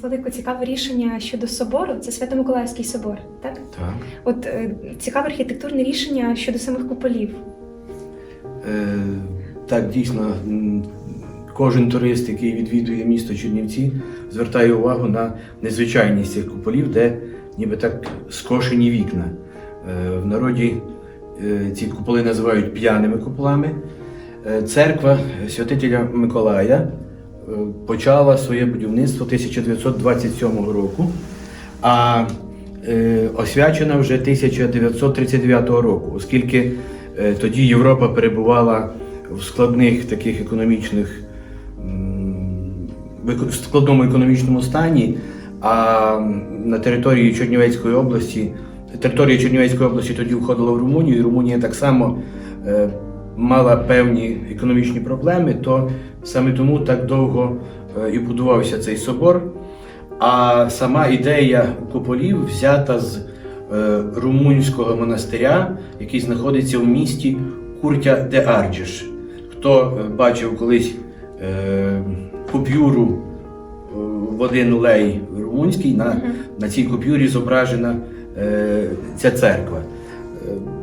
Владико, цікаве рішення щодо собору. Це Свято-Миколаївський собор, так? Так. От е, цікаве архітектурне рішення щодо самих куполів. Е, так, дійсно, кожен турист, який відвідує місто Чернівці, звертає увагу на незвичайність цих куполів, де ніби так скошені вікна. Е, в народі е, ці куполи називають п'яними куполами. Е, церква святителя Миколая почала своє будівництво 1927 року, а е, освячена вже 1939 року, оскільки е, тоді Європа перебувала в складних таких економічних в складному економічному стані, а на території Чернівецької області, територія Чернівецької області тоді входила в Румунію, і Румунія так само е, мала певні економічні проблеми, то саме тому так довго е, і будувався цей собор. А сама ідея куполів взята з е, румунського монастиря, який знаходиться в місті Куртя де Арджиш. Хто е, бачив колись купюру в один лей румунський, на, на цій купюрі зображена ця церква.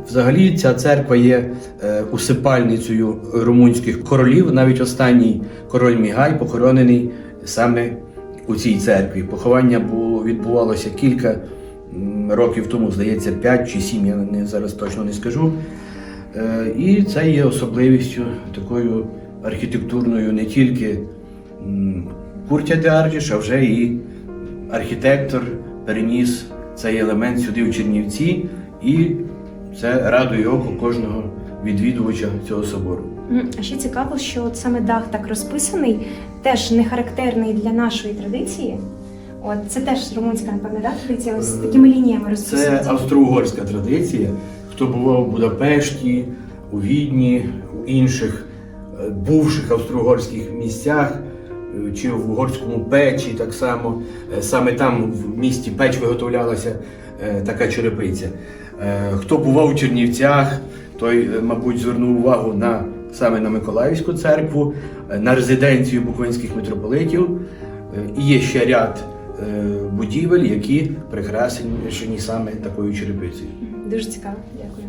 Взагалі ця церква є е, усипальницею румунських королів. Навіть останній король Мігай похоронений саме у цій церкві. Поховання було відбувалося кілька років тому, здається, 5 чи 7, я не зараз точно не скажу. Е, І це є особливістю такою архітектурною не тільки Куртя де Ардіш, а вже і архітектор переніс цей елемент сюди в Чернівці, і це радує око кожного відвідувача цього собору. А ще цікаво, що от саме дах так розписаний, теж не характерний для нашої традиції. От це теж румунська, напевне, да, традиція, ось з такими лініями Це австро-угорська традиція. Хто бував у Будапешті, у Відні, у інших е, бувших австро-угорських місцях, е, чи в угорському печі, так само е, саме там в місті печ виготовлялася е, така черепиця. Е, Хто бував у Чернівцях, той, е, мабуть, звернув увагу на саме на Миколаївську церкву, е, на резиденцію буковинських митрополитів. Е, І є ще ряд е, будівель, які прикрашені саме такою черепицею. Дуже цікаво, дякую.